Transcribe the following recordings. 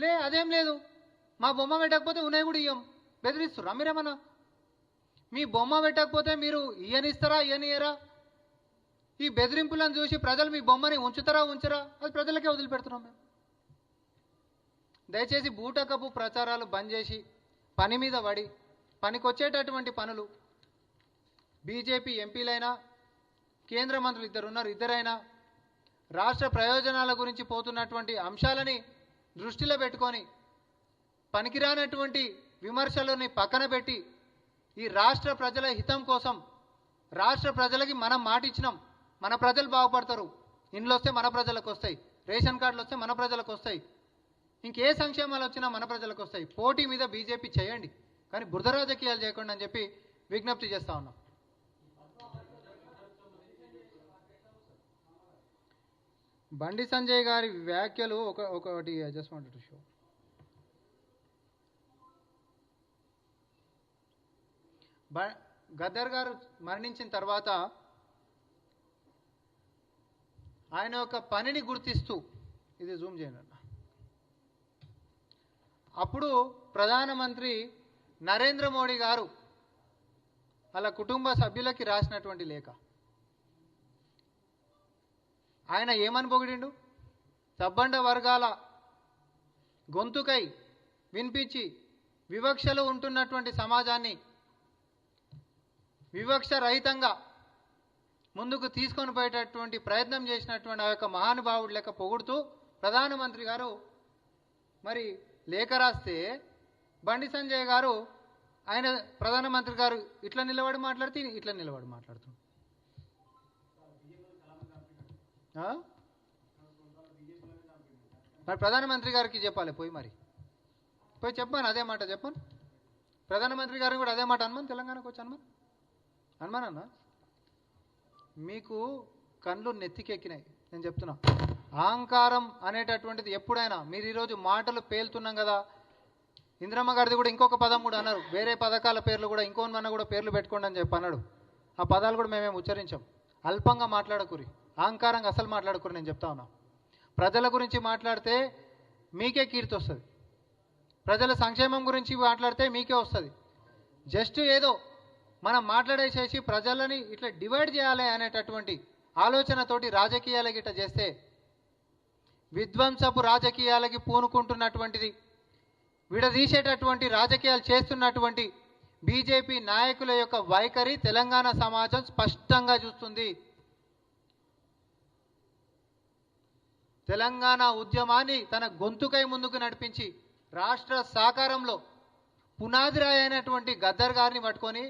లే అదేం లేదు. మా బొమ్మ పెట్టకపోతే ఉన్నాయి కూడా ఇయ్యం. బెదిరిస్తురా మీరేమన్నా? మీ బొమ్మ పెట్టకపోతే మీరు ఇయ్యనిస్తారా ఇయ్యనియరా ఈ బెదిరింపులను చూసి ప్రజలు మీ బొమ్మని ఉంచుతారా ఉంచరా? అది ప్రజలకే వదిలిపెడుతున్నాం మేము. దయచేసి బూటకపు ప్రచారాలు బంద్ చేసి పని మీద పడి పనికొచ్చేటటువంటి పనులు. బీజేపీ ఎంపీలైనా కేంద్ర మంత్రులు ఇద్దరు ఉన్నారు ఇద్దరైనా. రాష్ట్ర ప్రయోజనాల గురించి పోతున్నటువంటి అంశాలని దృష్టిలో పెట్టుకొని పనికిరానటువంటి విమర్శలని పక్కన పెట్టి ఈ రాష్ట్ర ప్రజల హితం కోసం రాష్ట్ర ప్రజలకి మనం మాట ఇచ్చినాం మన ప్రజలు బాగుపడతారు. ఇండ్లు వస్తే మన ప్రజలకు వస్తాయి రేషన్ కార్డులు వస్తే మన ప్రజలకు వస్తాయి. ఇంకే సంక్షేమాలు వచ్చినా మన ప్రజలకు వస్తాయి. పోటీ మీద బీజేపీ చేయండి. కానీ బురద రాజకీయాలు చేయకుండా అని చెప్పి విజ్ఞప్తి చేస్తా ఉన్నాం. బండి సంజయ్ గారి వ్యాఖ్యలు ఒక ఒకటి జస్ట్ వాంటెడ్ టు షో బ గద్దర్ గారు మరణించిన తర్వాత ఆయన యొక్క పనిని గుర్తిస్తూ ఇది జూమ్ చేయండి. అప్పుడు ప్రధానమంత్రి నరేంద్ర మోడీ గారు వాళ్ళ కుటుంబ సభ్యులకి రాసినటువంటి లేఖ. ఆయన ఏమని పొగిడిండు సబ్బండ వర్గాల గొంతుకై వినిపించి వివక్షలు ఉంటున్నటువంటి సమాజాన్ని వివక్ష రహితంగా ముందుకు తీసుకొని పోయేటటువంటి ప్రయత్నం చేసినటువంటి ఆ యొక్క మహానుభావుడు లెక్క పొగుడుతూ ప్రధానమంత్రి గారు మరి లేఖ రాస్తే బండి సంజయ్ గారు ఆయన ప్రధానమంత్రి గారు ఇట్లా నిలబడి మాట్లాడితే ఇట్లా నిలబడి మాట్లాడుతున్నాడు ఆ? మరి ప్రధానమంత్రి గారికి చెప్పాలి పోయి మరి. పోయి చెప్పాను అదే మాట చెప్పాను ప్రధానమంత్రి గారిని కూడా అదే మాట అనుమాన్ తెలంగాణకు వచ్చి అనుమాన్. అనుమాన్ అన్న మీకు కళ్ళు నెత్తికెక్కినాయి నేను చెప్తున్నా. అహంకారం అనేటటువంటిది ఎప్పుడైనా మీరు ఈరోజు మాటలు పేలుతున్నాం కదా. ఇందిరమ్మ గారిది కూడా ఇంకొక పదం కూడా అన్నారు. వేరే పథకాల పేర్లు కూడా ఇంకోమన్నా కూడా పేర్లు పెట్టుకోండి అని చెప్పి అన్నాడు. ఆ పదాలు కూడా మేమేమి ఉచ్చరించాం. అల్పంగా మాట్లాడకురి. అహంకారంగా అసలు మాట్లాడుకుని నేను చెప్తా ఉన్నా. ప్రజల గురించి మాట్లాడితే మీకే కీర్తి వస్తుంది. ప్రజల సంక్షేమం గురించి మాట్లాడితే మీకే వస్తుంది. జస్ట్ ఏదో మనం మాట్లాడేసేసి ప్రజలని ఇట్లా డివైడ్ చేయాలి అనేటటువంటి ఆలోచనతోటి రాజకీయాలకి ఇట్లా చేస్తే విధ్వంసపు రాజకీయాలకి పూనుకుంటున్నటువంటిది విడదీసేటటువంటి రాజకీయాలు చేస్తున్నటువంటి బీజేపీ నాయకుల యొక్క వైఖరి తెలంగాణ సమాజం స్పష్టంగా చూస్తుంది. తెలంగాణ ఉద్యమాన్ని తన గొంతుకై ముందుకు నడిపించి రాష్ట్ర సాకారంలో పునాదిరాయి అయినటువంటి గద్దర్ గారిని పట్టుకొని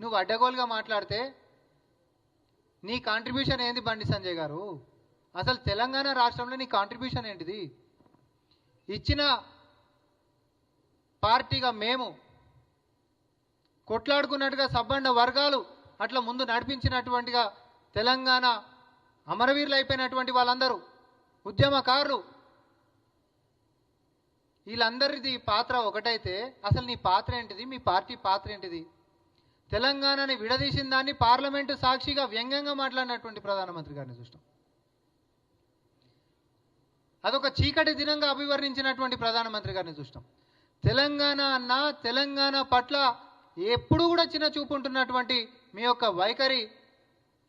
నువ్వు అడ్డగోలుగా మాట్లాడితే నీ కాంట్రిబ్యూషన్ ఏంది బండి సంజయ్ గారు? అసలు తెలంగాణ రాష్ట్రంలో నీ కాంట్రిబ్యూషన్ ఏంటిది? ఇచ్చిన పార్టీగా మేము కొట్లాడుకున్నట్టుగా సబ్బండ వర్గాలు అట్లా ముందు నడిపించినటువంటిగా తెలంగాణ అమరవీరులు అయిపోయినటువంటి వాళ్ళందరూ ఉద్యమకారులు. వీళ్ళందరిది పాత్ర ఒకటైతే అసలు నీ పాత్ర ఏంటిది? మీ పార్టీ పాత్ర ఏంటిది? తెలంగాణని విడదీసిన దాన్ని పార్లమెంటు సాక్షిగా వ్యంగ్యంగా మాట్లాడినటువంటి ప్రధానమంత్రి గారిని చూస్తాం అదొక చీకటి దినంగా అభివర్ణించినటువంటి ప్రధానమంత్రి గారిని చూస్తాం తెలంగాణ అన్న తెలంగాణ పట్ల ఎప్పుడు కూడా చిన్న చూపు ఉంటున్నటువంటి మీ యొక్క వైఖరి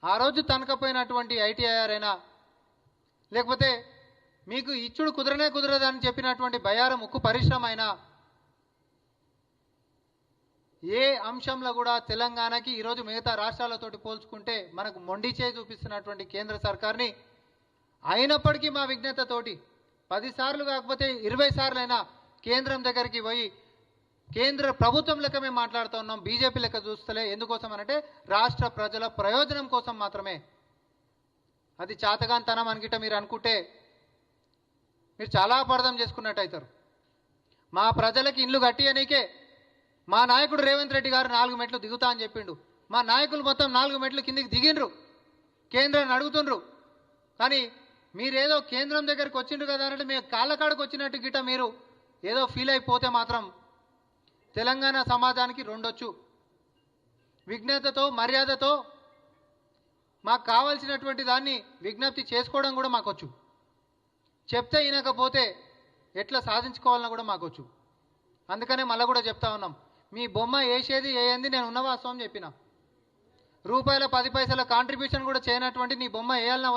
ఆ రోజు తనకపోయినటువంటి ఐటీఐఆర్ అయినా లేకపోతే మీకు ఇచ్చుడు కుదరనే కుదరదని చెప్పినటువంటి బయారం ఉక్కు పరిశ్రమ అయినా ఏ అంశంలో కూడా తెలంగాణకి ఈరోజు మిగతా రాష్ట్రాలతోటి పోల్చుకుంటే మనకు మొండి చేయి చూపిస్తున్నటువంటి కేంద్ర సర్కార్ని అయినప్పటికీ మా విజ్ఞతతోటి పదిసార్లు కాకపోతే ఇరవై సార్లైనా కేంద్రం దగ్గరికి పోయి కేంద్ర ప్రభుత్వం లెక్క మేము మాట్లాడుతూ ఉన్నాం బీజేపీ లెక్క చూస్తలే. ఎందుకోసం అనంటే రాష్ట్ర ప్రజల ప్రయోజనం కోసం మాత్రమే. అది చేతగాంతనం అనుకుంటే మీరు అనుకుంటే మీరు చాలా అపార్థం చేసుకున్నట్టు అవుతారు. మా ప్రజలకి ఇల్లు కట్టియనీకే మా నాయకుడు రేవంత్ రెడ్డి గారు నాలుగు మెట్లు దిగుతా అని చెప్పిండు. మా నాయకులు మొత్తం నాలుగు మెట్లు కిందికి దిగిండ్రు. కేంద్రాన్ని అడుగుతుండ్రు. కానీ మీరేదో కేంద్రం దగ్గరికి వచ్చిండ్రు కదా అంటే మీ కాళ్ళకాడకు వచ్చినట్టు గిట్ట మీరు ఏదో ఫీల్ అయిపోతే మాత్రం తెలంగాణ సమాజానికి రెండొచ్చు. విజ్ఞతతో మర్యాదతో మాకు కావాల్సినటువంటి దాన్ని విజ్ఞప్తి చేసుకోవడం కూడా మాకొచ్చు. చెప్తే వినకపోతే ఎట్లా సాధించుకోవాలన్నా కూడా మాకు వచ్చు అందుకనే మళ్ళీ కూడా చెప్తా ఉన్నాం. మీ బొమ్మ వేసేది వేయంది నేను ఉన్న వాస్తవం చెప్పిన. రూపాయల పది పైసల కాంట్రిబ్యూషన్ కూడా చేయనటువంటి నీ బొమ్మ వేయాలన్నా